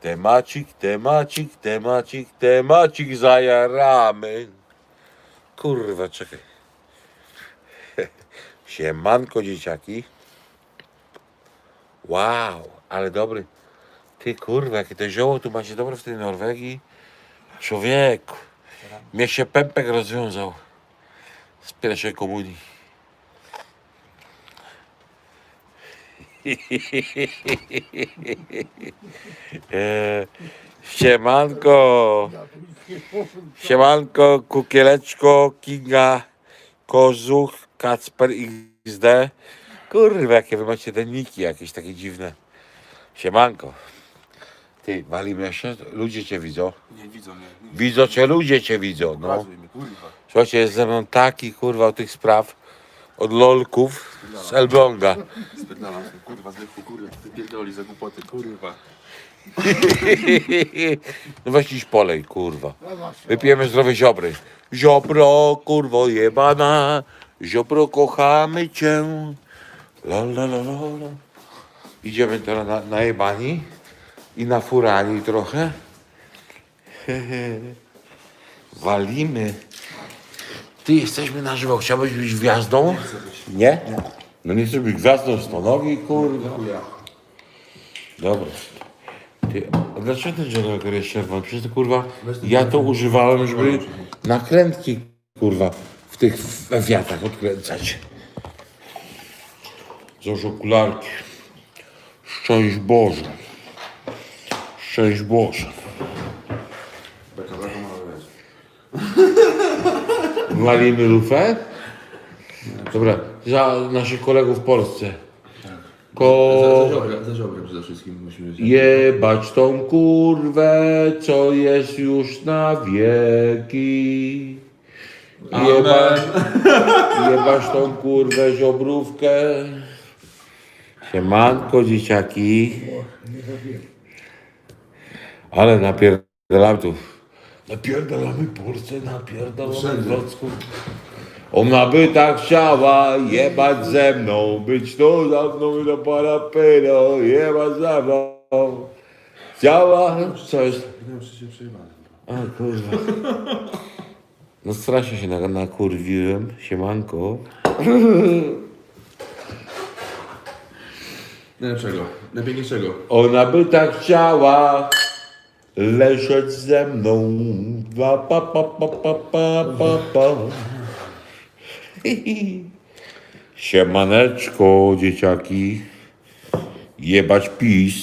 Temacik, temacik, temacik, temacik zajaramy. Kurwa, czekaj. Siemanko dzieciaki. Wow, ale dobry. Ty kurwa, jakie to zioło tu macie dobre w tej Norwegii. Człowieku, mnie się pępek rozwiązał z pierwszej komunii. Siemanko, siemanko, kukieleczko, Kinga, Kozuch, Kacper XD. Kurwa, jakie wy macie te niki jakieś takie dziwne. Siemanko. Ty, walimy jeszcze? Ludzie cię widzą. Nie widzą mnie. Nie Widzą cię, ludzie cię widzą, no. Pokazuj mi, kurwa. Słuchajcie, jest ze mną taki kurwa od tych spraw, od lolków z Elbląga. Spierdalam się, kurwa, zwykły, kurwa, ty za głupoty, kurwa. No weź dziś polej, kurwa. Wypijemy zdrowe ziobry. Ziobro, kurwo jebana, ziobro kochamy cię. La, la, la, la, la. Idziemy teraz na, na jebani i na furani trochę. Walimy. Ty jesteśmy na żywo. Chciałbyś być gwiazdą? Nie? No nie chcesz być gwiazdą stonogi, kurwa. Dobra. Ty, a dlaczego ten John jest czerwony? Przecież to kurwa, ja to używałem, żeby nakrętki kurwa w tych wiatach odkręcać. Złoż okularki. Szczęść Boże. Szczęść Boże. Beka, beka, ma wiesz. Walimy lufę? Dobra, za naszych kolegów w Polsce. Ko... Za ziobrem, za ziobrem przede wszystkim musimy. Jebać tą kurwę, co jest już na wieki. Jeba, jebać tą kurwę, ziobrówkę. Siemanko, dzieciaki. Ale napierdalam tu. Napierdalamy Polsce, napierdalamy Wrocku. Ona by tak chciała jebać ze mną, być tu za mną i do parapero, jebać ze mną. Chciała coś. A kurwa. No strasznie się na- nakurwiłem, siemanko. Najlepszego, najpiękniejszego. Ona by tak chciała leżeć ze mną. Pa, pa, pa, pa, pa, pa, pa. Siemaneczko, dzieciaki. Jebać pis.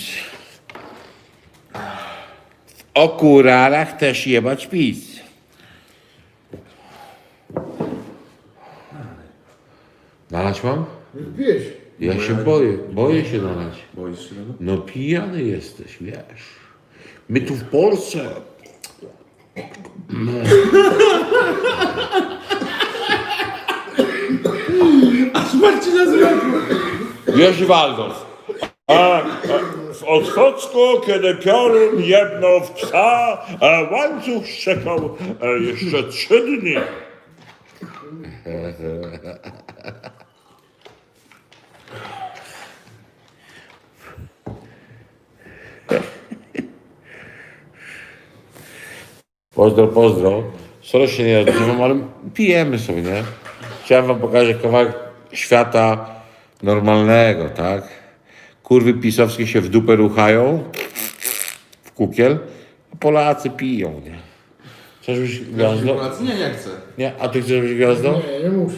W okularach też jebać pis. Nalać mam? Wiesz, Ja się boję, boję się nalać. Boisz się? No pijany jesteś, wiesz. My tu w Polsce. Aż Marcina zrobił! Wiesz, Waldorf. A, a w Otwocku, kiedy piorun jedno w psa, a łańcuch szczekał e, jeszcze trzy dni. Pozdro, pozdro. Sorry się nie odzywam, ale pijemy sobie, nie? Chciałem wam pokazać kawałek świata normalnego, tak? Kurwy pisowskie się w dupę ruchają w kukiel, a Polacy piją, nie? Chcesz być gwiazdą? Nie, nie chcę. Nie, a ty chcesz być gwiazdą? nie, nie muszę.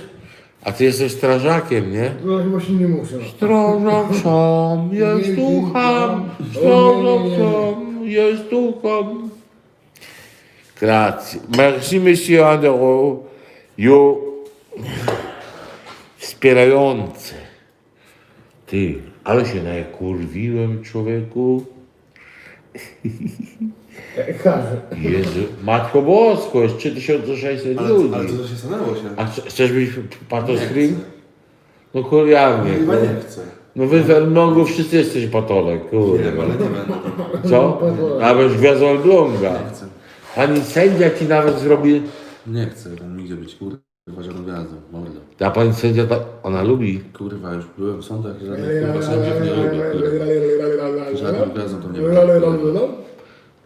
A ty jesteś strażakiem, nie? No właśnie nie muszę. Strażak sam jest duchem, strażak sam jest duchem. Grazie. Merci, monsieur Andero. You wspierający. Ty, ale się nakurwiłem, człowieku. Każę. Jezu, Matko Bosko, jest 3600 Ale, ludzi. ale co to się stanęło się? A ch- chcesz być pato Nie screen? chcę. No. Chyba nie chcę. No wy w Elblągu wszyscy jesteś patolek, Nie kurde. wiem, ale nie będę. Co? Nawet gwiazdą Elbląga. Nie chcę. Pani sędzia ci nawet zrobi... Nie chcę tam nigdzie być, kurwa. Kurwa, żadną gwiazdą, mordo. Ta pani sędzia, ta, ona lubi. Kurwa, już byłem w sądach, żadnych kurwa sędziów nie lubię, kurwa. Żadną gwiazdą to nie wiem.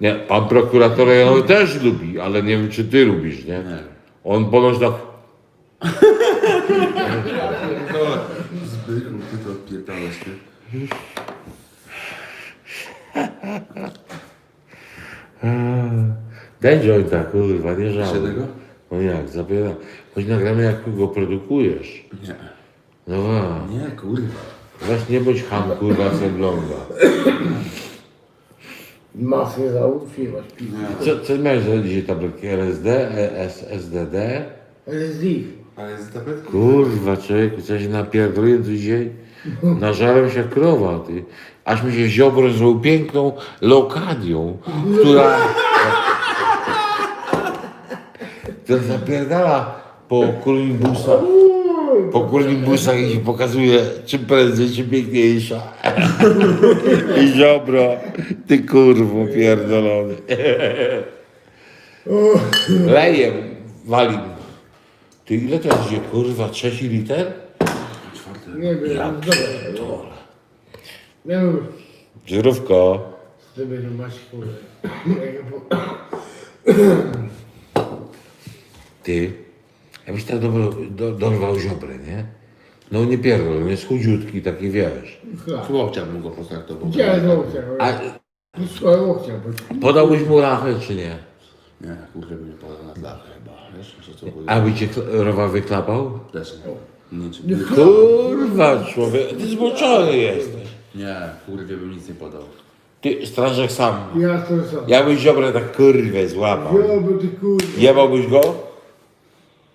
Nie, pan prokurator rejonowy też lubi, ale nie wiem, czy ty lubisz, nie? Nie. On ponoć tak, Zbychu, ty to odpierdalasz, ty. daj jointa, kurwa, nie Jeszcze żałuj. jednego? No jak, zabiera. Choć nagramy, jak go produkujesz. Nie. No wa. Nie, kurwa. Weź nie bądź ham, kurwa, co ogląda. Masę załóżmy, masz piwo. Co, co miałeś za dzisiaj tabletki? LSD, ES, SDD? LSD. Ale jest tabletka? Kurwa, człowieku, coś napierdoliłem tu dzisiaj. Nażarłem się jak krowa, ty. Aż mi się ziobro zrobił piękną lokadią, która... która zapierdala po kurnimbusach. Po kurnimbusach i się pokazuje, czym prędzej, czym piękniejsza. I ziobro, ty kurwo pierdolony. Lejem, walim. Ty ile to gdzie, kurwa, trzeci liter? Czwarty. Nie wiem, Ja dobra. pierdolę. Nie wiem, Żyrówko. sobie to masz kurwa. Ty, jakbyś tak dobro, do, dorwał ziobrę, nie? No nie pierdol, on jest chudziutki, taki wiesz. Chlap. Chłopcia bym go potraktował. Chciałem łokcia. A Swoje łokcia. bo- podałbyś mu rachę, czy nie? Nie, kurwa, bym nie podał na tlachę chyba, wiesz? Że co powiedział? A by cię kl- rowa wyklapał? Też nie. Nie Kurwa, człowiek, ty zboczony jesteś. nie, kurwie bym nic nie podał. Ty, strażak sam. Ja to sam. Jakbyś ziobrę tak kurwę złapał. Ja, bo ty kurwa. Jebałbyś go?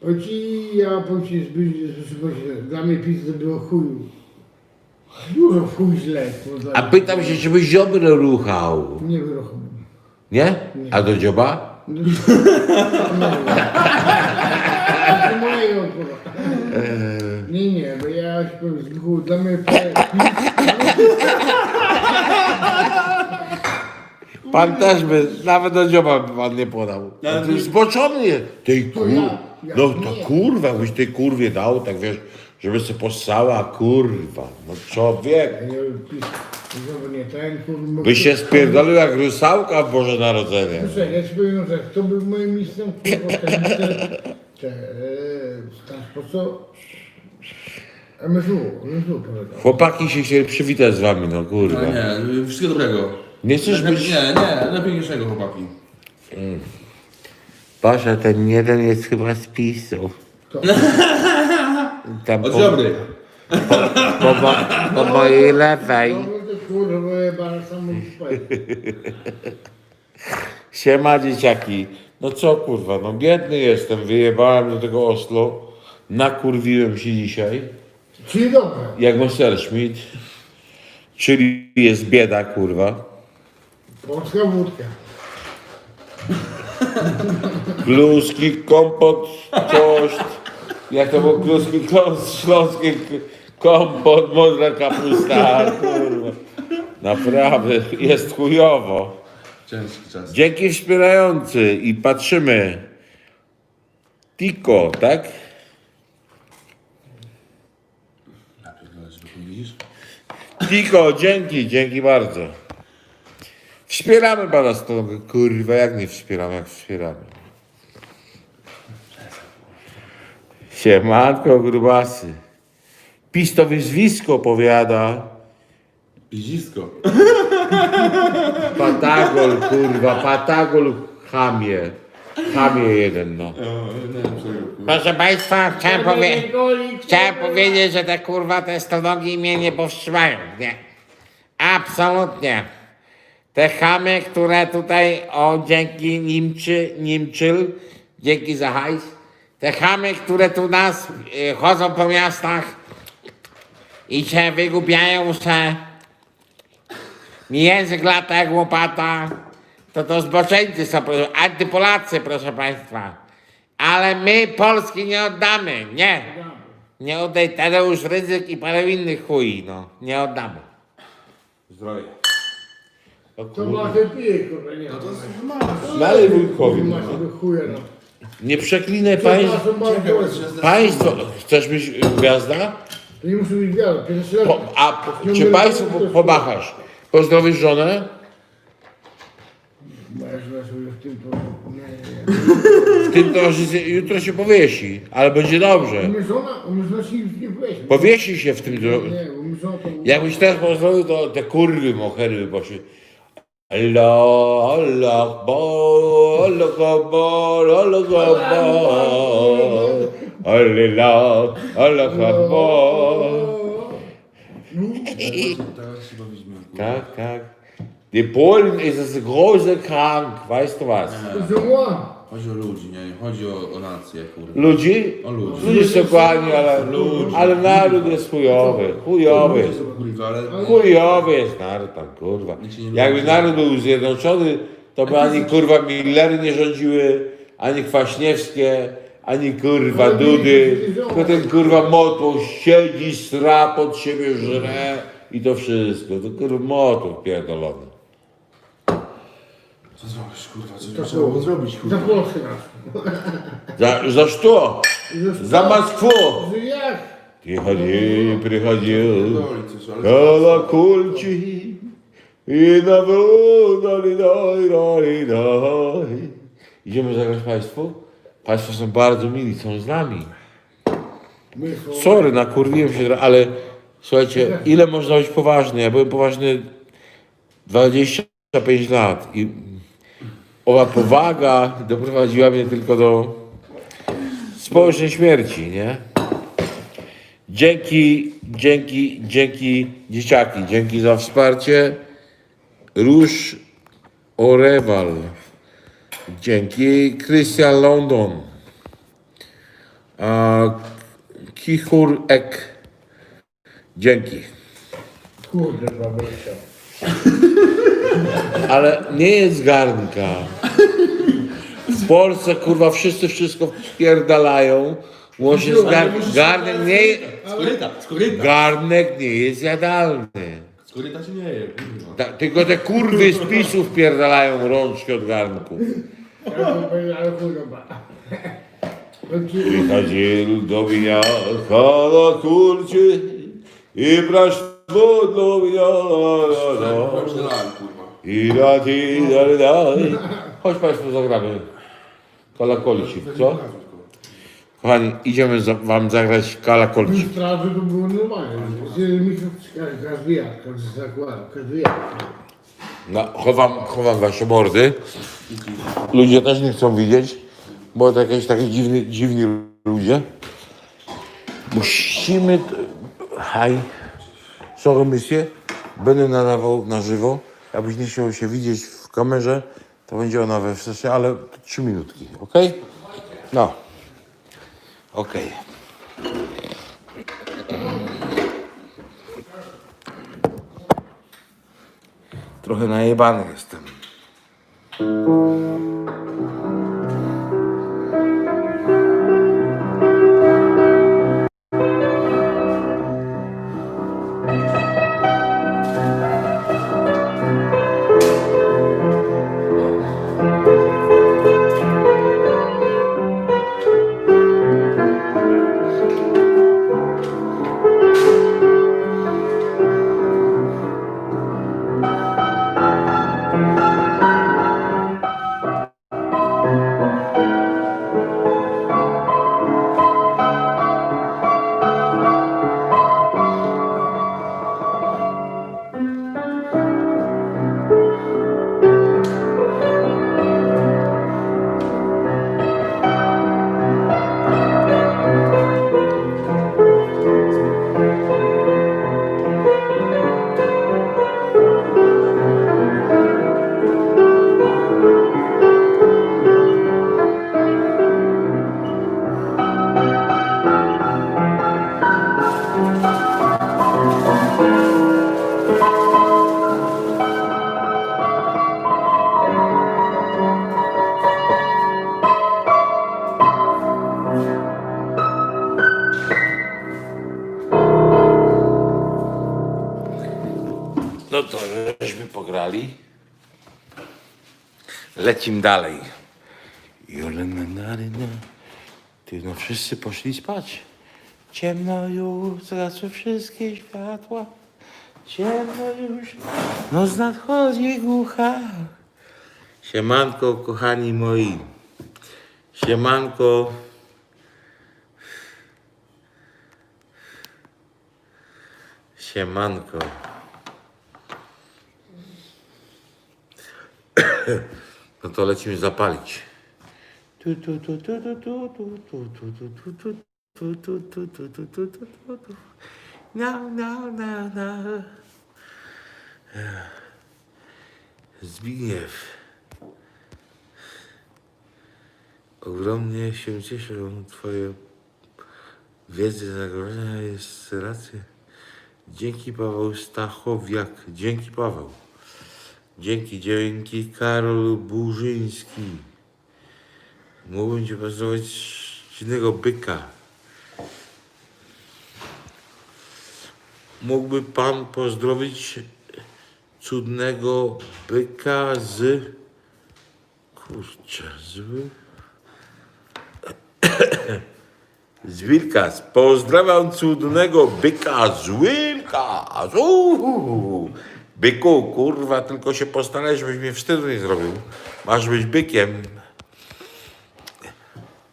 O ci, ja zbyć, że dla mnie pizza było chuju. Dużo w chuj źle. A pytam się, czy byś ziobrę ruchał. Nie wyrochał. Nie? A do dzioba? To mojego kurwa. Nie, nie, bo ja się powiem, z duchu, dla mnie Pan też by, nawet do dzioba by pan nie podał. No, ty zboczony jest. Tej kur... ja- ja No nie. to kurwa, byś tej kurwie dał, tak wiesz, żeby się possała, kurwa. No człowiek. nie znowu nie ten kurwa. Byś się spierdolił jak rusałka w Boże Narodzenie. Proszę, ja ci powiem, że kto był moim mistrzem, kurwa, ten te, te, tam po co? MSU, MSU powiedział. Chłopaki się chcieli przywitać z wami, no kurwa. Nie, wszystkiego dobrego. Nie chcesz Lepiej- być... Nie, nie, najpiękniejszego chłopaki. Boże, ten jeden jest chyba z PiSu. Tam Od po, Ziobry. po, mo, po mojej lewej. No to kurwa, jebana Siema dzieciaki. No co kurwa, no biedny jestem, wyjebałem do tego Oslo. Nakurwiłem się dzisiaj, Czyli dobre. jak Messerschmitt. Czyli jest bieda, kurwa. Polska wódka. Kluski, kompot, toast. Jak to był kluski, klos, śląski kompot, modra kapusta, kurwa. Naprawdę, jest chujowo. Ciężki czas. Dzięki wspierający i patrzymy. Tiko, tak? Ja pierdolę, żeby nie widzisz? Tiko, dzięki, dzięki bardzo. Wspieramy pana stronę. Kurwa, jak nie wspieramy, jak wspieramy. Siemanko, grubasy. PiS to wyzwisko, powiada. Pizisko. Patagol, kurwa, patagol chamie. Chamie jeden, no. Proszę Państwa, chciałem, powie chciałem powiedzieć, że te kurwa te stonogi mnie nie powstrzymają. Nie. Absolutnie. Te chamy, które tutaj, o dzięki Nimczy, Nimczyl, dzięki za hajs, te chamy, które tu nas y, chodzą po miastach i się wygłupiają, że mi język lata jak łopata, to to zboczeńcy są, antypolacy, proszę Państwa. Ale my Polski nie oddamy, nie. Nie oddaj Tadeusz Rydzyk i parę innych chuj, no. Nie oddamy. Zdrowie. O To kurwa. ma się pije, kurwa, nie. No to jest Dalej wujkowi. Ma się do chuja, no. Nie przeklinaj państw, Przepraszam bardzo. państwo. Chcesz być gwiazda? To nie musi być gwiazda, pierwszy raz. Po, a czy państwu po- pomachasz? Pozdrowisz żonę? Moja żona sobie w tym to... Nie, nie, W tym to że jutro się powiesi, ale będzie nie. dobrze. U mnie żona, u mnie żona się nic nie powiesi. Powiesi się w tym. dro- Nie, u mnie żona to... Jakbyś teraz pozdrowił, to te kurwy mohery by poszły. Allah, Allah, الله الأخبار الأخبار الأخبار الله الأخبار Tak, tak. Die Polen ist es große Krank, weißt du was? So. Chodzi o ludzi, nie, nie chodzi o, o nację, kurwa. Ludzi? O ludzi. Ludzie są kochani, ale, Ludzi. ale naród jest chujowy, chujowy. Ludzie są kurwa, ale... Chujowy jest naród tam, kurwa. Jakby naród był zjednoczony, to by ani kurwa Millery nie rządziły, ani Kwaśniewskie, ani kurwa Dudy. Tylko ten kurwa motło siedzi, sra pod siebie, żre i to wszystko. To kurwa motło pierdolony. Co zrobisz, kurwa, co trzeba było zrobić, Za kurwa? Polskę naszą. Za, za что? За Москву! Że jak? Приходи, приходил. Doli coś, ale... Колокольчики i na dali daj, dali daj. Idziemy zagrać Państwu? Państwo są bardzo mili, są z nami. My są... Sorry, nakurwiłem się, trochę, ale słuchajcie, ile można być poważny? Ja byłem poważny 25 lat i owa powaga doprowadziła mnie tylko do społecznej śmierci, nie? Dzięki, dzięki, dzięki dzieciaki, dzięki za wsparcie. Róż Orewal. Dzięki Christian London. Kichur Ek. Dzięki. Kurde. Ale nie jest garnka. W Polsce kurwa wszyscy wszystko wpierdalają. Łącznie z gar... garnek nie Skoryta, skoryta. Garnek nie jest jadalny. Skoryta się nie je, kurwa. Ta, tylko te kurwy z PiSu wpierdalają rączki od garnków. Ja to powiedziałem, ale kurwa. To ci- budlu Ida ti dal dal. Chodź Państwo zagramy. Kalakolicik, co? Kochani, idziemy za, Wam zagrać kalakolicik. Już trawy to było normalne. Każdy jak, każdy zakład, każdy jak. No, chowam, chowam Wasze mordy. Ludzie też nie chcą widzieć, bo to jakieś takie dziwni, dziwni ludzie. Musimy... Haj. Sorry, monsieur. Będę nadawał na żywo. Jakbyś nie chciał się widzieć w kamerze, to będzie ona we wstecznej, ale trzy minutki, ok? No. Okej. Trochę najebany jestem. Pograli. Lecim dalej. Ty, no wszyscy poszli spać. Ciemno już, zgasły wszystkie światła. Ciemno już, noc nadchodzi głucha. Siemanko, kochani moi. Siemanko. Siemanko. No to lecimy zapalić. No, no, no, no. Zbigniew. Ogromnie się cieszę, Twoje wiedzy zagrożenia jest racja. Dzięki Paweł Stachowiak. Dzięki Paweł. Dzięki, dzięki Karol Burzyński. Mógłbym pozdrowić z innego byka. Mógłby Pan pozdrowić cudnego byka z... Kurczę, zły... Z Wilkas. Pozdrawiam cudnego byka z Wilkas. Uuu. Byku, kurwa, tylko się postaraj, żebyś mnie wstydu nie zrobił. Masz być bykiem.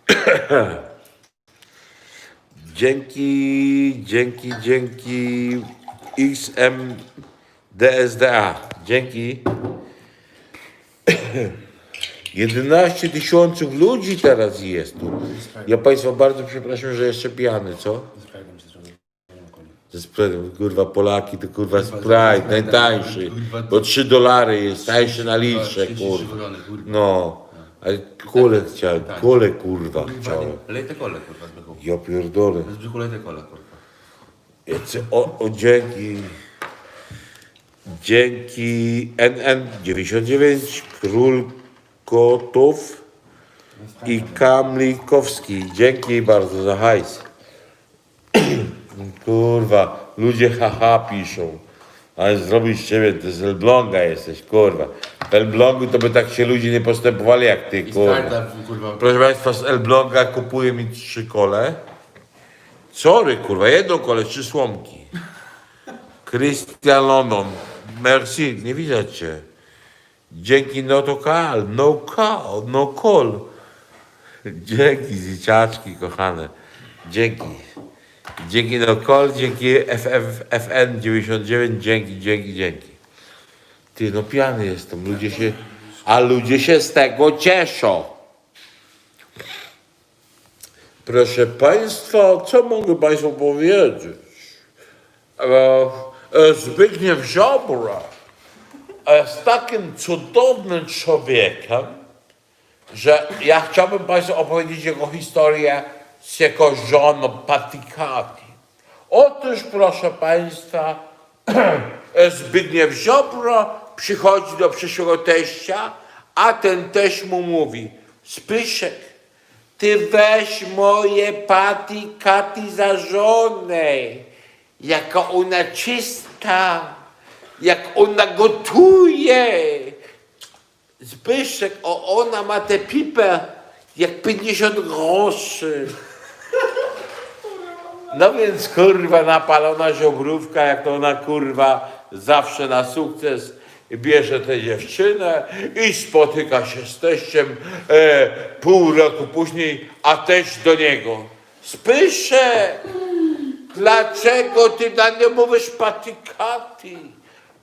Dzięki, dzięki, dzięki XM DSDA. Dzięki. 11 tysiąców ludzi teraz jest tu. Ja Państwa bardzo przepraszam, że jeszcze pijany, co? Kurwa, Polaki to kurwa Sprite, najtańszy. Bo 3 dolary jest, tańszy na litrze, kurwa. No, ale kole chciałem, kole kurwa chciałem. Lej te kole, kurwa, z bychu. Ja pierdolę. Z brzuchu lej te kole, kurwa. O, o dzięki. Dzięki NN99, Król Kotów i Kamlikowski. Dzięki bardzo za hajs. Kurwa, ludzie haha piszą. Ale zrobić z ciebie, ty z Elbląga jesteś, kurwa. W Elblągu to by tak się ludzie nie postępowali jak ty, I kurwa. Proszę Państwa, z Elbląga kupuje mi trzy kole. Sorry, kurwa, jedną kole, trzy słomki. Christian London. Merci, nie widać cię. Dzięki no to call, no call, no call. Dzięki, dzieciaczki kochane. Dzięki. Dzięki no call, dzięki FF, FN99, dzięki, dzięki, dzięki. Ty, no pijany jestem, ludzie się, a ludzie się z tego cieszą. Proszę Państwa, co mogę Państwu powiedzieć? E, e, Zbigniew Ziobro jest takim cudownym człowiekiem, że ja chciałbym Państwu opowiedzieć jego historię żoną Patikati. Otóż, proszę Państwa, Zbigniew Ziobro przychodzi do przyszłego teścia, a ten teść mu mówi, Zbyszek, ty weź moje Pati Kati za żonę, jaka ona czysta, jak ona gotuje. Zbyszek, o ona ma tę pipę jak 50 groszy. No więc kurwa napalona żobrówka, jak to ona kurwa zawsze na sukces bierze tę dziewczynę i spotyka się z teściem e, pół roku później, a teść do niego. Spyszę, dlaczego ty na nie mówisz patykaty?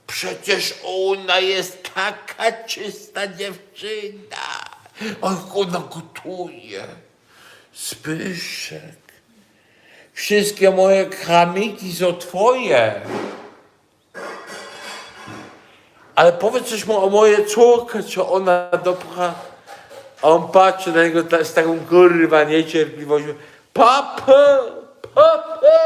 Przecież ona jest taka czysta dziewczyna. Ona gotuje. Spyszek. Wszystkie moje kramiki są twoje. Ale powiedz coś mu o mojej córce, czy ona dobra. A on patrzy na niego z taką kurwa niecierpliwością. Papę, papę,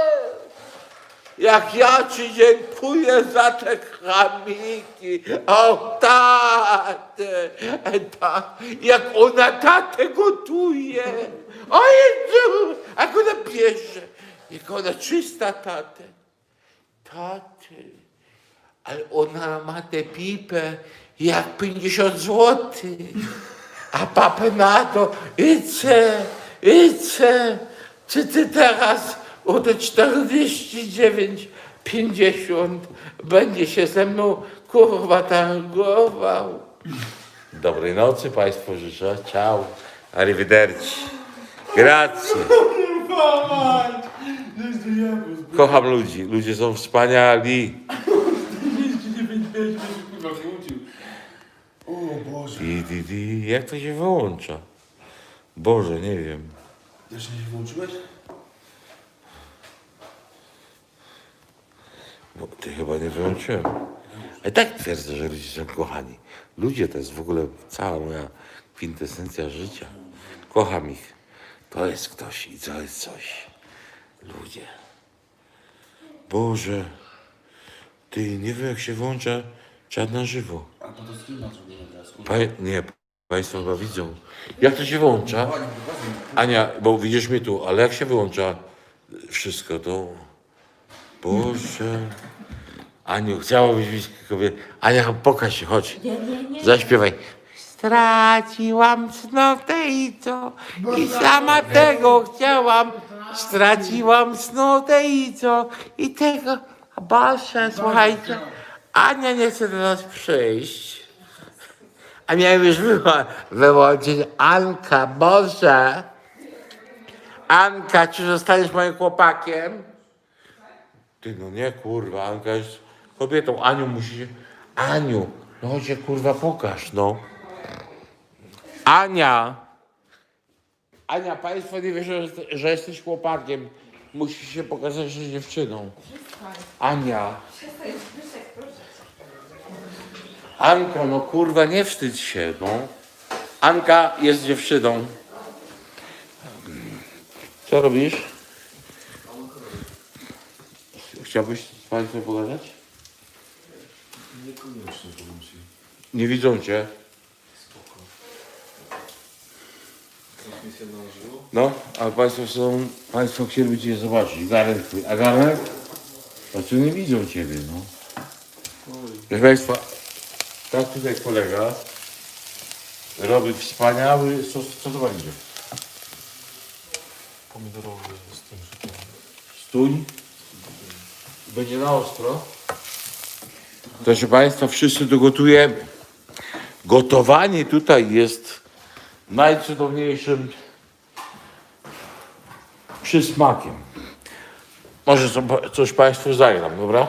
jak ja ci dziękuję za te kramiki. O tatę, ta, jak ona tatę gotuje. O Jezu, jak ona bierze, jak ona czysta tatę. Taty, ale ona ma tę pipę jak 50 złotych. A papę na to, idźcie, idźcie, czy ty teraz o te 49, 50 będzie się ze mną kurwa targował. Dobrej nocy Państwu życzę. Ciao. Arrivederci. Grazie. Kocham ludzi. Ludzie są wspaniali. O Boże. Di, di, di. Jak to się wyłącza? Boże, nie wiem. Jeszcze nie włączyłeś? Bo ty chyba nie wyłączyłem. A i tak twierdzę, że ludzie są kochani. Ludzie to jest w ogóle cała moja kwintesencja życia. Kocham ich. To jest ktoś i to jest coś. Ludzie. Boże. Ty, nie wiem jak się włącza czat na żywo. A to to zrobimy teraz. Pa, nie, Państwo chyba widzą. Jak to się włącza? Ania, bo widzisz mnie tu, ale jak się wyłącza wszystko, to... Boże... Aniu, chciałabyś być kobietą. Ania, pokaż się, chodź. Nie, nie, nie. Zaśpiewaj. Straciłam cnotę i co? I sama tego chciałam. Straciłam cnotę i co? I tego. A Basia, słuchajcie. Ania nie chce do nas przyjść. A miałem już wyła- wyłączyć Anka, Boże. Anka, czy zostaniesz moim chłopakiem? Ty no nie kurwa, Anka jest kobietą. Aniu musi. Aniu, no chodź się kurwa pokaż, no. Ania! Ania, państwo nie wiedzą, że- że jesteś chłopakiem. Musisz się pokazać, że dziewczyną. Ania. Anka, no kurwa, nie wstydź się, no. Anka jest dziewczyną. Co robisz? Chciałbyś z Państwem pogadać? Niekoniecznie powiem ci. Nie widzą Cię. Transmisja na żywo? No, a Państwo są, Państwo chcieliby Cię zobaczyć. Garnek twój. A garnek? Tu nie widzą Ciebie, no. Proszę Państwa, tak tutaj kolega robi wspaniały sos. Co to będzie? Pomidorowy z tym żytem. Stój. Będzie na ostro. Proszę Państwa, wszyscy dogotujemy. Gotowanie tutaj jest najcudowniejszym przysmakiem. Może co- coś Państwu zagram, dobra?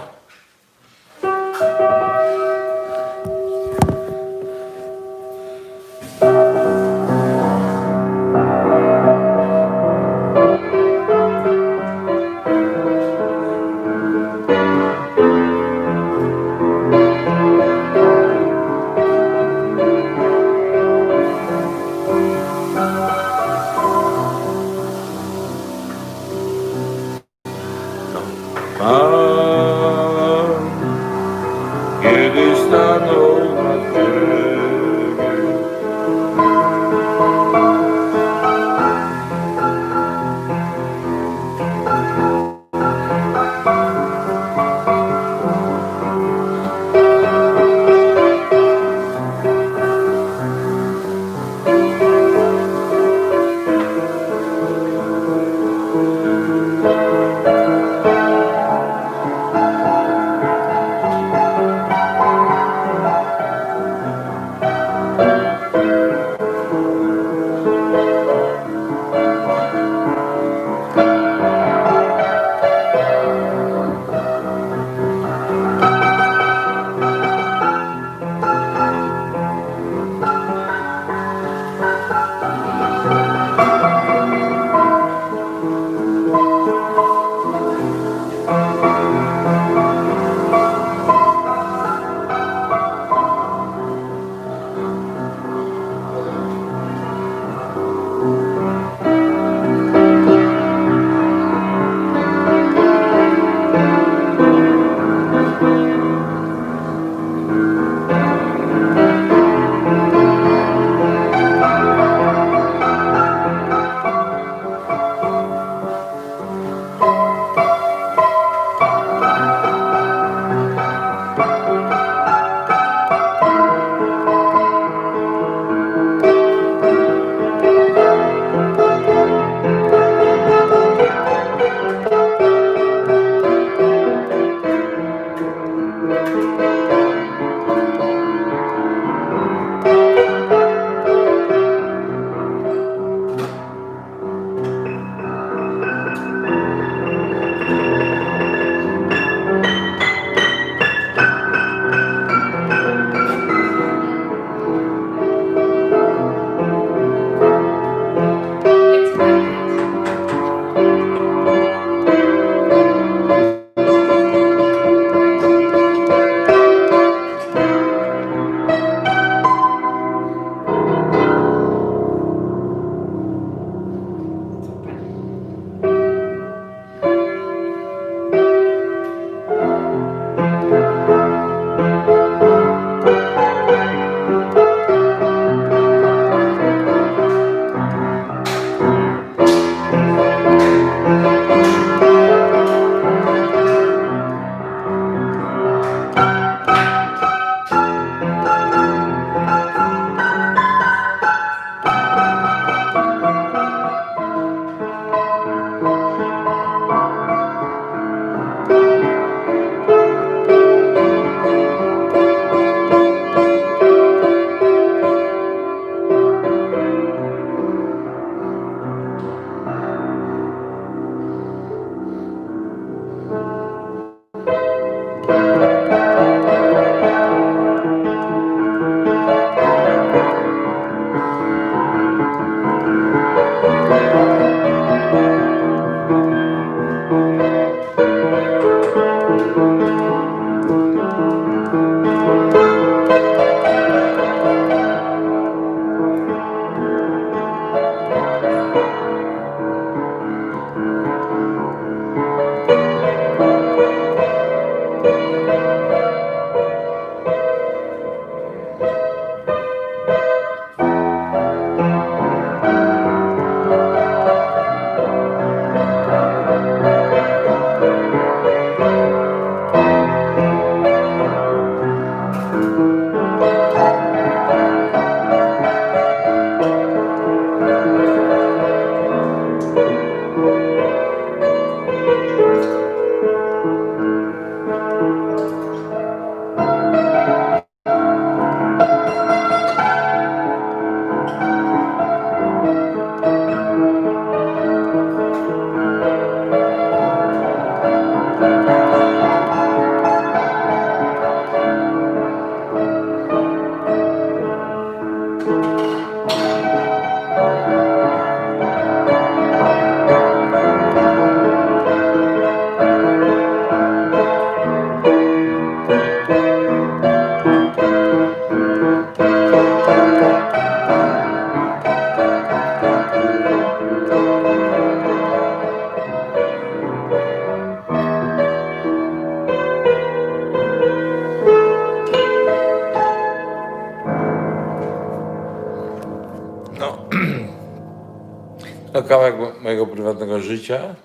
To kawałek mo- mojego prywatnego życia.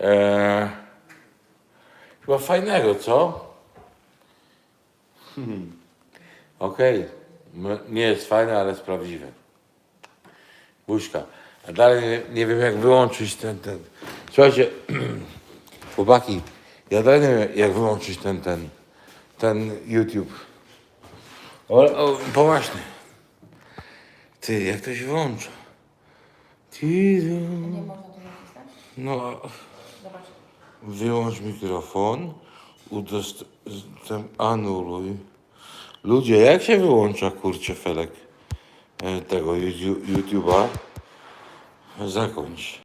Eee, chyba fajnego, co? Hmm. Okej. M- Nie jest fajne, ale jest prawdziwe. Buźka. A dalej nie, nie wiem, jak wyłączyć ten, ten. Słuchajcie, chłopaki, ja dalej nie wiem, jak wyłączyć ten, ten, ten YouTube. O, o, poważnie. Ty, jak to się włącza? Nie można tu no, wyłącz mikrofon, udostęp, anuluj. Ludzie, jak się wyłącza, kurczę, felek e, tego YouTube- YouTube'a? Zakończ.